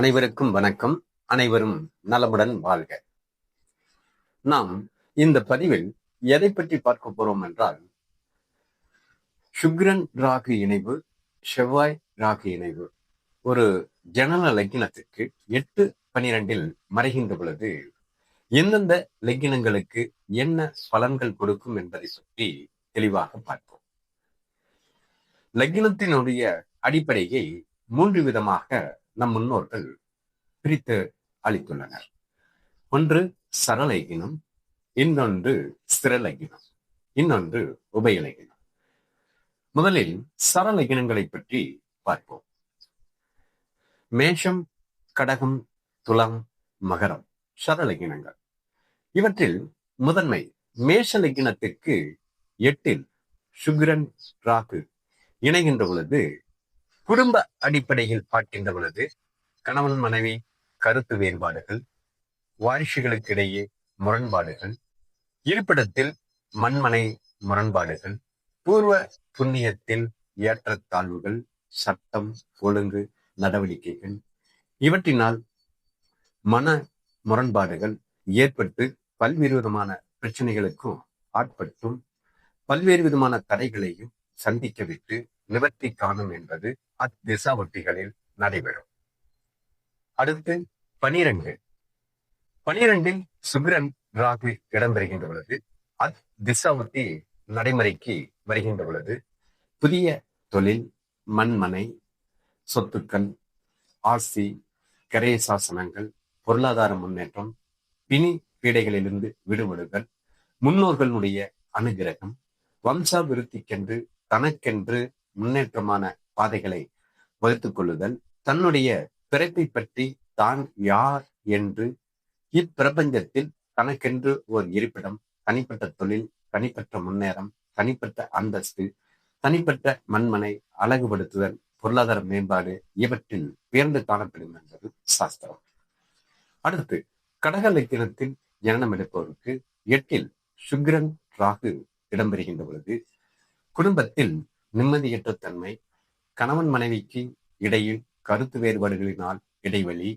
அனைவருக்கும் வணக்கம். அனைவரும் நலமுடன் வாழ்க. நாம் இந்த பதிவில் எதை பற்றி பார்க்க போறோம் என்றால் சுக்ரன் ராகு இணைவு செவ்வாய் ராகு இணைவு ஒரு ஜனன லக்கினத்திற்கு எட்டு பனிரெண்டில் மறைகின்ற பொழுது எந்தெந்த லக்கினங்களுக்கு என்ன பலன்கள் கொடுக்கும் என்பதை பற்றி தெளிவாக பார்ப்போம். லக்கினத்தினுடைய அடிப்படையை மூன்று விதமாக நம் முன்னோர்கள் பிரித்து அளித்துள்ளனர். ஒன்று சரலகினம் இன்னொன்று ஸ்திரலகினம் இன்னொன்று உபயலகினம். முதலில் சரலகினங்களை பற்றி பார்ப்போம். மேஷம் கடகம் துலாம் மகரம் சரலகினங்கள் இவற்றில் முதன்மை மேஷ எட்டில் சுக்ரன் ராகு இணைகின்ற பொழுது குடும்ப அடிப்படையில் பார்க்கின்ற பொழுது கணவன் மனைவி கருத்து வேறுபாடுகள் வாரிசுகளுக்கு இடையே முரண்பாடுகள் இருப்பிடத்தில் மண்மனை முரண்பாடுகள் பூர்வ புண்ணியத்தில் ஏற்றத்தாழ்வுகள் சட்டம் ஒழுங்கு நடவடிக்கைகள் இவற்றினால் மன முரண்பாடுகள் ஏற்பட்டு பல்வேறு விதமான பிரச்சனைகளுக்கும் ஆட்பட்டும் பல்வேறு விதமான தடைகளையும் சந்திக்க விட்டு நிவர்த்தி காணும் என்பது அத்திசாவட்டிகளில் நடைபெறும். அடுத்து பனிரெண்டு. பனிரெண்டில் சுக்கிரன் ராகு இடம்பெறுகின்ற பொழுது அத் திசாவர்த்தி நடைமுறைக்கு வருகின்ற பொழுது புதிய தொழில் மண்மனை சொத்துக்கள் ஆசி கரைய சாசனங்கள் பொருளாதார முன்னேற்றம் பிணி பீடைகளிலிருந்து விடுபடுதல் முன்னோர்களுடைய அனுகிரகம் வம்சாபிருத்திக்கென்று தனக்கென்று முன்னேற்றமான பாதைகளை வகுத்துக் கொள்ளுதல். தன்னுடைய பிறப்பை பற்றி தான் யார் என்று இப்பிரபஞ்சத்தில் தனக்கென்று ஒரு இருப்பிடம் தனிப்பட்ட தொழில் தனிப்பட்ட முன்னேறம் தனிப்பட்ட அந்தஸ்து தனிப்பட்ட மண்மனை அழகுபடுத்துதல் பொருளாதார மேம்பாடு இவற்றில் உயர்ந்து காணப்படும் என்பது சாஸ்திரம். அடுத்து கடக லக்கினத்தில் ஜனனம் எடுப்பவருக்கு எட்டில் சுக்ரன் ராகு இடம்பெறுகின்ற பொழுது குடும்பத்தில் நிம்மதியற்ற தன்மை கணவன் மனைவிக்கு இடையில் கருத்து வேறுபாடுகளினால் இடைவெளி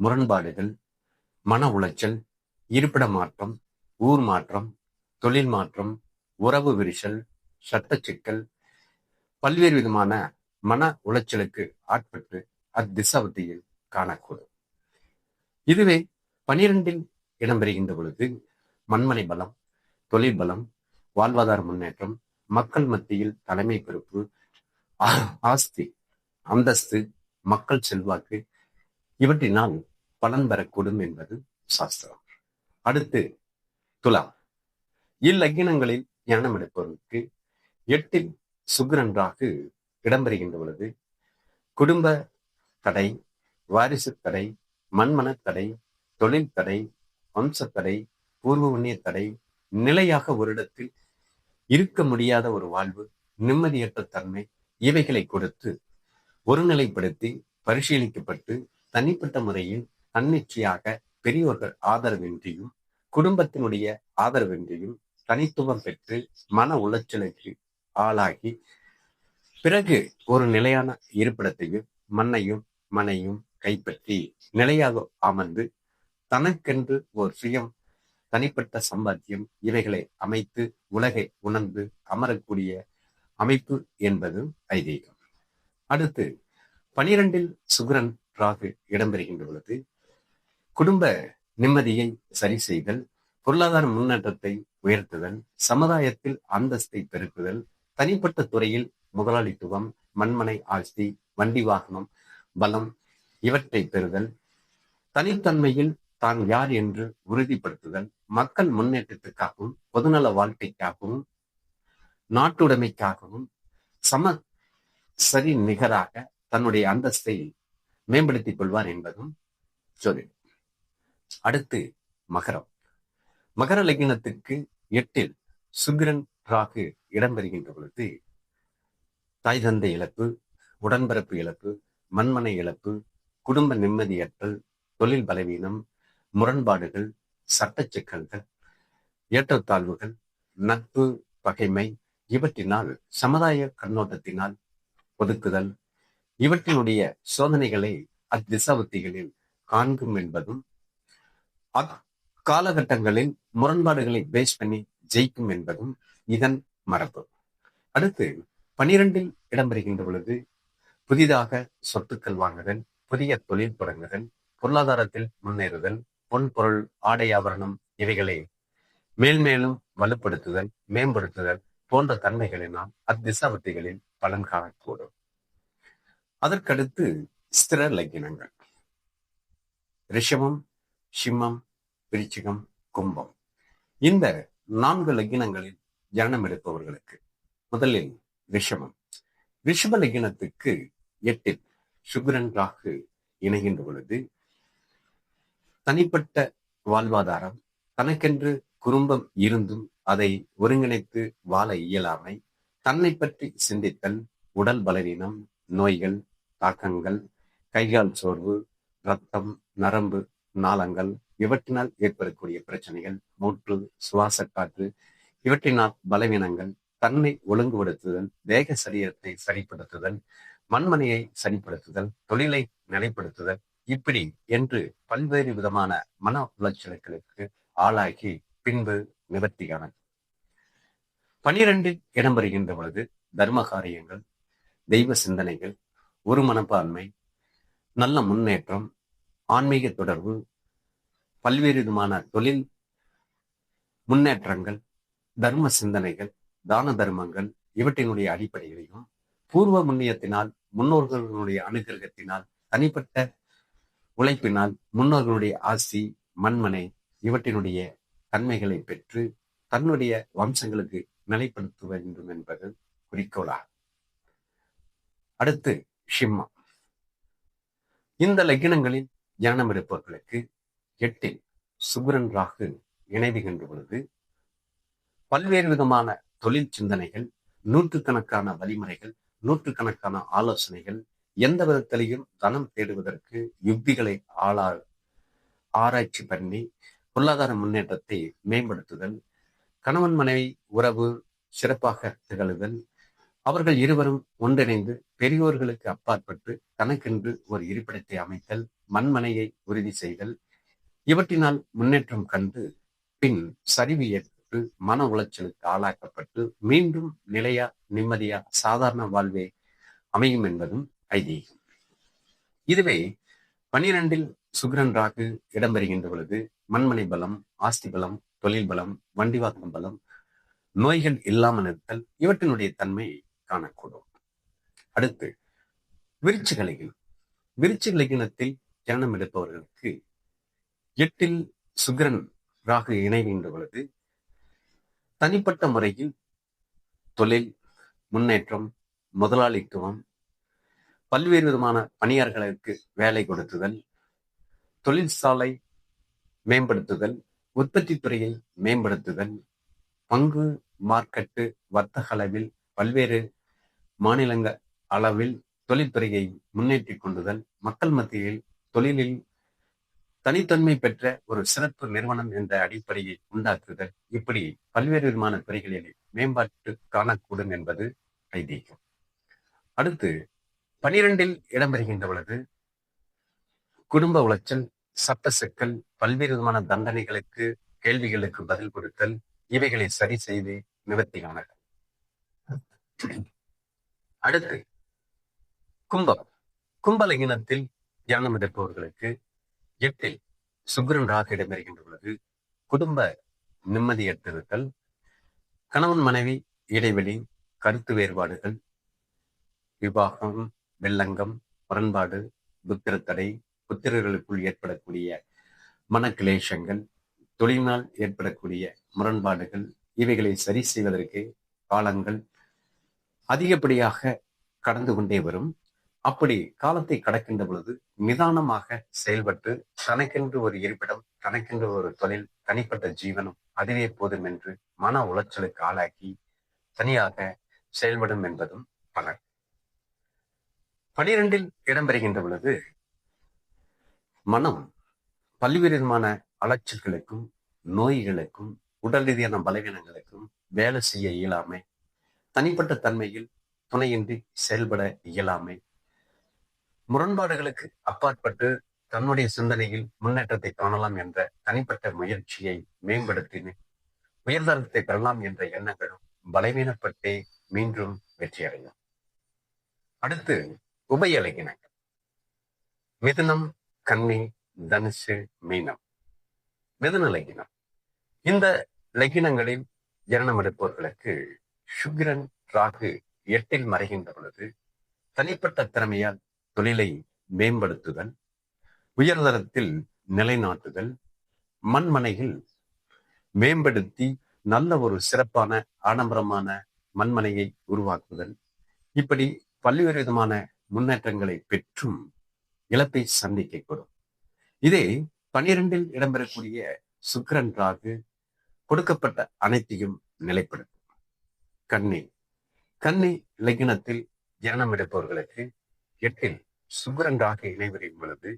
முரண்பாடுகள் மன உளைச்சல் இருப்பிட மாற்றம் ஊர் மாற்றம் தொழில் மாற்றம் உறவு விரிசல் சட்ட சிக்கல் பல்வேறு விதமான மன உளைச்சலுக்கு ஆட்பட்டு அத்திசாவதியில் காணக்கூடும். இதுவே பனிரெண்டில் இடம்பெறுகின்ற பொழுது மண்மனை பலம் தொழில் பலம் வாழ்வாதார முன்னேற்றம் மக்கள் மத்தியில் தலைமை பொறுப்பு ஆஸ்தி அந்தஸ்து மக்கள் செல்வாக்கு இவற்றினால் பலன் பெறக்கூடும் என்பது சாஸ்திரம். அடுத்து துலா இல்லக்கினங்களில் ஞானம் எடுப்பவர்களுக்கு எட்டில் சுக்கிரன்றாக இடம்பெறுகின்ற பொழுது குடும்ப தடை வாரிசு தடை மண்மன தடை தொழில் தடை வம்சத்தடை பூர்வ உண்ணிய தடை நிலையாக ஒரு இடத்தில் இருக்க முடியாத ஒரு வாழ்வு நிம்மதியற்ற தன்மை இவைகளை கொடுத்து ஒருநிலைப்படுத்தி பரிசீலிக்கப்பட்டு தனிப்பட்ட முறையில் தன்னிச்சையாக பெரியோர்கள் ஆதரவின்றியும் குடும்பத்தினுடைய ஆதரவின்றியும் தனித்துவம் பெற்று மன உளைச்சலுக்கு ஆளாகி பிறகு ஒரு நிலையான இருப்பிடத்தையும் மண்ணையும் மனையும் கைப்பற்றி நிலையாக அமர்ந்து தனக்கென்று ஒரு சுயம் தனிப்பட்ட சம்பாத்தியம் இவைகளை அமைத்து உலகை உணர்ந்து அமரக்கூடிய அமைப்பு என்பது ஐதீகம். அடுத்து பனிரெண்டில் சுகரன் ராகு இடம்பெறுகின்ற பொழுது குடும்ப நிம்மதியை சரி செய்தல் பொருளாதார முன்னேற்றத்தை உயர்த்துதல் சமுதாயத்தில் அந்தஸ்தை பெருக்குதல் தனிப்பட்ட துறையில் முதலாளித்துவம் மண்மனை ஆஸ்தி வண்டி வாகனம் பலம் இவற்றை பெறுதல் தனித்தன்மையில் தான் யார் என்று உறுதிப்படுத்துதல் மக்கள் முன்னேற்றத்துக்காகவும் பொதுநல வாழ்க்கைக்காகவும் நாட்டுடைமைக்காகவும் சம சரி நிகராக தன்னுடைய அந்தஸ்தை மேம்படுத்திக் கொள்வார் என்பதும் சொல்லி அடுத்து மகரம். மகர லக்னத்துக்கு எட்டில் சுக்கிரன் ராகு இடம்பெறுகின்ற பொழுது தாய் தந்தை இழப்பு உடன்பிறப்பு இழப்பு மண்மனை இழப்பு குடும்ப நிம்மதியற்றல் தொழில் பலவீனம் முரண்பாடுகள் சட்ட சிக்கல்கள் ஏற்றத்தாழ்வுகள் நட்பு பகைமை இவற்றினால் சமுதாய கண்ணோட்டத்தினால் ஒதுக்குதல் இவற்றினுடைய சோதனைகளை அத்திசவத்திகளில் காண்கும் என்பதும் அக்காலகட்டங்களில் முரண்பாடுகளை பேஸ் பண்ணி ஜெயிக்கும் என்பதும் இதன் மரபு. அடுத்து பனிரெண்டில் இடம்பெறுகின்ற பொழுது புதிதாக சொத்துக்கள் வாங்குதல் புதிய தொழில் தொடங்குதல் பொருளாதாரத்தில் முன்னேறுதல் பொன் பொருள் ஆடை ஆபரணம் இவைகளை மேல்மேலும் வலுப்படுத்துதல் மேம்படுத்துதல் போன்ற தன்மைகளினால் அத்திசாவத்திகளில் பலன் காணக்கூடும். அதற்கடுத்து ஸ்திர லக்கினங்கள். ரிஷபம் சிம்மம் விருச்சிகம் கும்பம். இந்த நான்கு லக்கினங்களில் ஜனனம் எடுப்பவர்களுக்கு முதலில் ரிஷபம். ரிஷப லக்கினத்துக்கு எட்டில் சுக்ரன் ராகு இணைகின்ற பொழுது தனிப்பட்ட வாழ்வாதாரம் தனக்கென்று குடும்பம் இருந்தும் அதை ஒருங்கிணைத்து வாழ இயலாமை தன்னை பற்றி சிந்தித்தல் உடல் பலவீனம் நோய்கள் தாக்கங்கள் கைகால் சோர்வு ரத்தம் நரம்பு நாளங்கள் இவற்றினால் ஏற்படக்கூடிய பிரச்சனைகள் மூற்று சுவாச காற்று இவற்றினால் பலவீனங்கள் தன்னை ஒழுங்குபடுத்துதல் தேக சரீரத்தை சரிப்படுத்துதல் மண்மனையை சரிப்படுத்துதல் தொழிலை நிலைப்படுத்துதல் இப்படி என்று பல்வேறு விதமான மன உளைச்சலுக்களுக்கு ஆளாகி பின்பு நிவர்த்தி பனிரெண்டு இடம் பெறுகின்ற பொழுது தர்ம காரியங்கள் தெய்வ சிந்தனைகள் ஒரு மனப்பான்மை நல்ல முன்னேற்றம் ஆன்மீக தொடர்பு பல்வேறு விதமான தொழில் முன்னேற்றங்கள் தர்ம சிந்தனைகள் தான தர்மங்கள் இவற்றினுடைய அடிப்படையிலையும் பூர்வ முன்னியத்தினால் முன்னோர்களுடைய அனுகிரகத்தினால் தனிப்பட்ட உழைப்பினால் முன்னோர்களுடைய ஆசி மண்மனை இவற்றினுடைய தன்மைகளை பெற்று தன்னுடைய வம்சங்களுக்கு நிலைப்படுத்த வேண்டும் என்பது குறிக்கோளாகும். அடுத்து ஷிம்மா இந்த லக்கினங்களில் ஜனனம் இருப்பவர்களுக்கு எட்டில் சுபரன் ராகு இணைவுகின்ற பொழுது பல்வேறு விதமான தொழில் சிந்தனைகள் நூற்றுக்கணக்கான வழிமுறைகள் நூற்றுக்கணக்கான ஆலோசனைகள் எந்த விதத்திலையும் தனம் தேடுவதற்கு யுக்திகளை ஆளா ஆராய்ச்சி பண்ணி பொருளாதார முன்னேற்றத்தை மேம்படுத்துதல் கணவன் மனைவி உறவு சிறப்பாக திகழுதல் அவர்கள் இருவரும் ஒன்றிணைந்து பெரியோர்களுக்கு அப்பாற்பட்டு தனக்கென்று ஒரு இருப்பிடத்தை அமைத்தல் மண்மனையை உறுதி செய்தல் இவற்றினால் முன்னேற்றம் கண்டு பின் சரிவு ஏற்பட்டு மன உளைச்சலுக்கு ஆளாக்கப்பட்டு மீண்டும் நிலையா நிம்மதியா சாதாரண வாழ்வே அமையும் என்பதும் ஐதீகம். இதுவே பனிரெண்டில் சுக்ரன் ராகு இடம்பெறுகின்ற பொழுது மண்மனை பலம் ஆஸ்தி பலம் தொழில் பலம் வண்டிவாக்கம் பலம் நோய்கள் இல்லாமல் இருத்தல் இவற்றினுடைய தன்மை காணக்கூடும். அடுத்து விருச்சிகலைகள் விருச்சிகலகினத்தில் ஜனனம் எடுப்பவர்களுக்கு எட்டில் சுக்ரன் ராகு இணைகின்ற பொழுது தனிப்பட்ட முறையில் தொழில் முன்னேற்றம் முதலாளித்துவம் பல்வேறு விதமான பணியாளர்களுக்கு வேலை கொடுத்துதல் தொழிற்சாலை மேம்படுத்துதல் உற்பத்தி துறையை மேம்படுத்துதல் பங்கு மார்க்கெட்டு வர்த்தக அளவில் பல்வேறு மாநிலங்க அளவில் தொழில்துறையை முன்னேற்றிக் கொண்டுதல் மக்கள் மத்தியில் தொழிலில் தனித்தன்மை பெற்ற ஒரு சிறப்பு நிறுவனம் என்ற அடிப்படையை உண்டாக்குதல். இப்படி பல்வேறு விதமான துறைகளில் மேம்பாட்டு காணக்கூடும் என்பது ஐதீகம். அடுத்து பனிரெண்டில் இடம்பெறுகின்ற பொழுது குடும்ப உளைச்சல் சட்ட சிக்கல் பல்வேறு விதமான தண்டனைகளுக்கு கேள்விகளுக்கு பதில் கொடுத்தல் இவைகளை சரி செய்து நிவர்த்தியான அடுத்து கும்பம். கும்பல இனத்தில் தியானம் எடுப்பவர்களுக்கு எட்டில் சுக்ரன் ராக இடம்பெறுகின்றுள்ளது. குடும்ப நிம்மதியற்றிருத்தல் கணவன் மனைவி இடைவெளி கருத்து வேறுபாடுகள் விவாகம் வெள்ளங்கம் முரண்பாடு புத்திரத்தடை புத்திரர்களுக்குள் ஏற்படக்கூடிய மனக்கிளேஷங்கள் தொழிலினால் ஏற்படக்கூடிய முரண்பாடுகள் இவைகளை சரி செய்வதற்கு காலங்கள் அதிகப்படியாக கடந்து கொண்டே வரும். அப்படி காலத்தை கடக்கின்ற பொழுது நிதானமாக செயல்பட்டு தனக்கென்று ஒரு இருப்பிடம் தனக்கென்று ஒரு தொழில் தனிப்பட்ட ஜீவனம் அதுவே போதும் என்று மன உளைச்சலுக்கு ஆளாக்கி தனியாக செயல்படும் என்பதும் பலர் பனிரெண்டில் இடம்பெறுகின்ற பொழுது மனம் பல்வேறு விதமான அலைச்சல்களுக்கும் நோய்களுக்கும் உடல் ரீதியான பலவீனங்களுக்கும் வேலை செய்ய இயலாமை. தனிப்பட்ட தன்மையில் துணையின்றி செயல்பட இயலாமை. முரண்பாடுகளுக்கு அப்பாற்பட்டு தன்னுடைய சிந்தனையில் முன்னேற்றத்தை காணலாம் என்ற தனிப்பட்ட முயற்சியை மேம்படுத்தின உயர்தரத்தை பெறலாம் என்ற எண்ணங்களும் பலவீனப்பட்டே மீண்டும் வெற்றியடையும். அடுத்து உபயலகினங்கள். மிதுனம் கன்னி தனுசு மீனம். மிதன லகினம். இந்த லகினங்களில் ஜனனம் எடுப்பவர்களுக்கு சுக்ரன் ராகு எட்டில் மறைகின்ற பொழுது தனிப்பட்ட திறமையால் தொழிலை மேம்படுத்துதல் உயர்தரத்தில் நிலைநாட்டுதல் மண்மனையில் மேம்படுத்தி நல்ல ஒரு சிறப்பான ஆடம்பரமான மண்மனையை உருவாக்குதல் இப்படி பல்வேறு விதமான முன்னேற்றங்களை பெற்றும் இழப்பை சந்திக்கக்கூடும். இதே பனிரெண்டில் இடம்பெறக்கூடிய சுக்கரன் ராகு கொடுக்கப்பட்ட அனைத்தையும் நிலைப்படுத்தும். கண்ணி கண்ணி லக்னத்தில் ஜனனம் எடுப்பவர்களுக்கு எட்டில் சுக்கரன் ராகு இணைவரின் பொழுது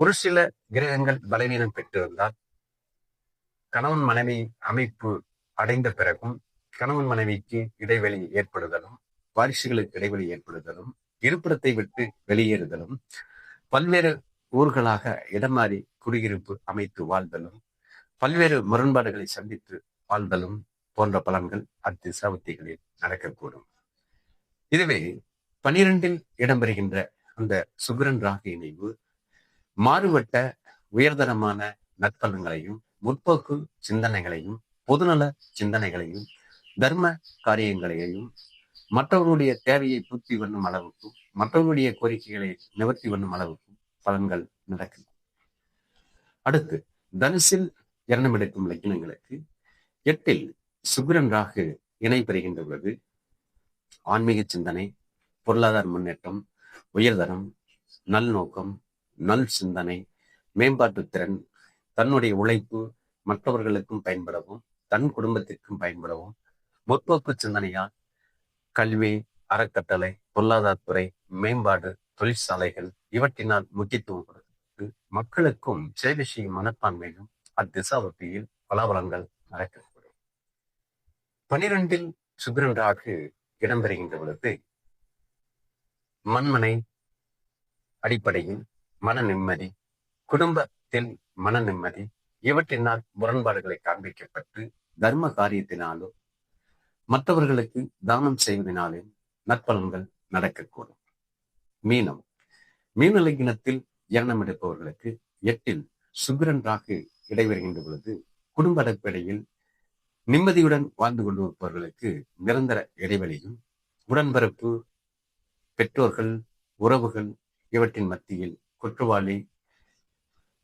ஒரு சில கிரகங்கள் பலவீனம் பெற்றிருந்தால் கணவன் மனைவி அமைப்பு அடைந்த பிறகும் கணவன் மனைவிக்கு இடைவெளி ஏற்படுதலும் வாரிசுகளுக்கு இடைவெளி ஏற்படுதலும் இருப்பிடத்தை விட்டு வெளியேறுதலும் பல்வேறு ஊர்களாக இடம் மாறி குடியிருப்பு அமைத்து வாழ்தலும் பல்வேறு முரண்பாடுகளை சந்தித்து வாழ்தலும் போன்ற பலன்கள் அத்திசாவத்திகளில் நடக்கக்கூடும். இதுவே பனிரெண்டில் இடம்பெறுகின்ற அந்த சுக்கிரன் ராக இணைவு மாறுபட்ட உயர்தரமான நற்பலன்களையும் முற்போக்கு சிந்தனைகளையும் பொதுநல சிந்தனைகளையும் தர்ம காரியங்களையும் மற்றவர்களுடைய தேவையை பூர்த்தி பண்ணும் அளவுக்கும் மற்றவர்களுடைய கோரிக்கைகளை நிவர்த்தி பண்ணும் அளவுக்கும் பலன்கள் நடக்கும். அடுத்து தனுசில் இரணம் எடுக்கும் லக்கினங்களுக்கு எட்டில் சுக்கிரன் ராகு இணை பெறுகின்ற பொழுது ஆன்மீக சிந்தனை பொருளாதார முன்னேற்றம் உயர்தரம் நல் நோக்கம் நல் சிந்தனை மேம்பாட்டு திறன் தன்னுடைய உழைப்பு மற்றவர்களுக்கும் பயன்படவும் தன் குடும்பத்திற்கும் பயன்படவும் முற்போக்கு சிந்தனையால் கல்வி அறக்கட்டளை பொருளாதாரத்துறை மேம்பாடு தொழிற்சாலைகள் இவற்றினால் முக்கியத்துவம் கொடுத்து மக்களுக்கும் சேவை செய்யும் மனப்பான்மையும் அத்திசாவத்தியில் பலாபலங்கள் நடக்கக்கூடும். பனிரெண்டில் சுக்கிரன் ராகு இடம்பெறுகின்ற பொழுது மண்மனை அடிப்படையில் மன நிம்மதி குடும்பத்தில் மன நிம்மதி இவற்றினால் முரண்பாடுகளை காண்பிக்கப்பட்டு தர்ம காரியத்தினாலோ மற்றவர்களுக்கு தானம் செய்வதனாலே நற்பலன்கள் நடக்கக்கூடும். மீனம். மீன லக்னத்தில் ஜனனம் எடுப்பவர்களுக்கு எட்டில் சுக்கிரன் ராகு இடைவருகின்ற பொழுது குடும்ப அடிப்படையில் நிம்மதியுடன் வாழ்ந்து கொண்டிருப்பவர்களுக்கு நிரந்தர இடைவெளியும் உடன்பிறப்பு பெற்றோர்கள் உறவுகள் இவற்றின் மத்தியில் குற்றவாளி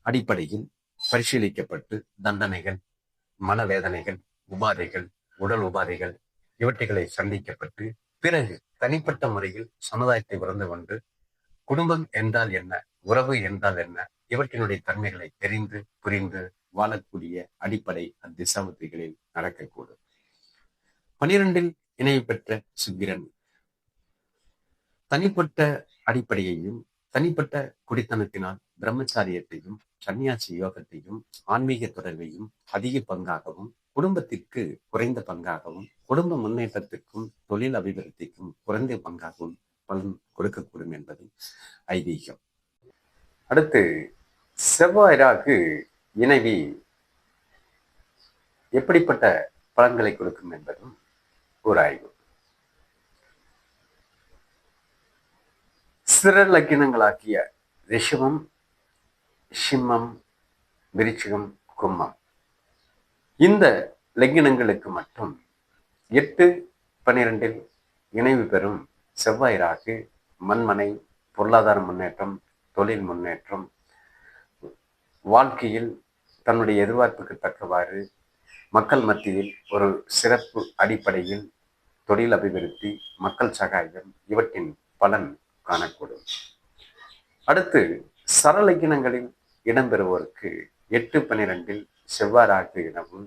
அடிப்படையில் பரிசீலிக்கப்பட்டு தண்டனைகள் மனவேதனைகள் உபாதைகள் உடல் உபாதைகள் இவற்றைகளை சந்திக்கப்பட்டு பிறகு தனிப்பட்ட முறையில் சமுதாயத்தை உறந்து கொண்டு குடும்பம் என்றால் என்ன உறவு என்றால் என்ன இவற்றினுடைய தன்மைகளை தெரிந்து புரிந்து வாழக்கூடிய அடிப்படை அத்திசாமத்திகளில் நடக்கக்கூடும். பனிரெண்டில் இணைவு பெற்ற சுக்கிரன். தனிப்பட்ட அடிப்படையையும் தனிப்பட்ட குடித்தனத்தினால் பிரம்மச்சாரியத்தையும் சன்னியாசி யோகத்தையும் ஆன்மீக தொடர்பையும் அதிக பங்காகவும் குடும்பத்திற்கு குறைந்த பங்காகவும் குடும்ப முன்னேற்றத்திற்கும் தொழில் அபிவிருத்திக்கும் குறைந்த பங்காகவும் பலன் கொடுக்கக்கூடும் என்பது ஐதீகம். அடுத்து செவ்வாய் ராகு இணைவி எப்படிப்பட்ட பலன்களை கொடுக்கும் என்பதும் ஒரு ஆய்வு. சிற லக்கினங்களாக்கிய ரிஷபம் சிம்மம் விருச்சிகம் கும்மம் இந்த லக்கினங்களுக்கு மட்டும் எட்டு பன்னிரெண்டில் இணைவு பெறும் செவ்வாய் ராகு மண்மனை பொருளாதார முன்னேற்றம் தொழில் முன்னேற்றம் வாழ்க்கையில் தன்னுடைய எதிர்பார்ப்புக்கு தக்கவாறு மக்கள் மத்தியில் ஒரு சிறப்பு அடிப்படையில் தொழில் அபிவிருத்தி மக்கள் சகாயம் இவற்றின் பலன் காணக்கூடும். அடுத்து சரலக்கினங்களில் இடம்பெறுவோருக்கு எட்டு பன்னிரெண்டில் செவ்வாறாக்கு எனவும்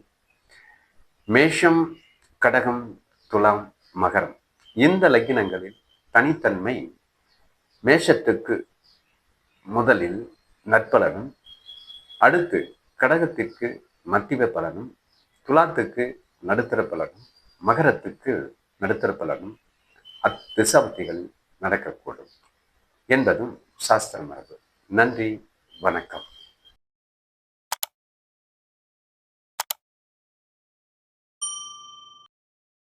மேஷம் கடகம் துலாம் மகரம் இந்த லக்கினங்களில் தனித்தன்மை மேஷத்துக்கு முதலில் நற்பலனும் அடுத்து கடகத்திற்கு மத்திய பலனும் துலாத்துக்கு நடுத்தர பலனும் மகரத்துக்கு நடுத்தர பலனும் அத்திசாப்திகள் நடக்கக்கூடும் என்பதும் சாஸ்திர மரபு நன்றி வணக்கம்.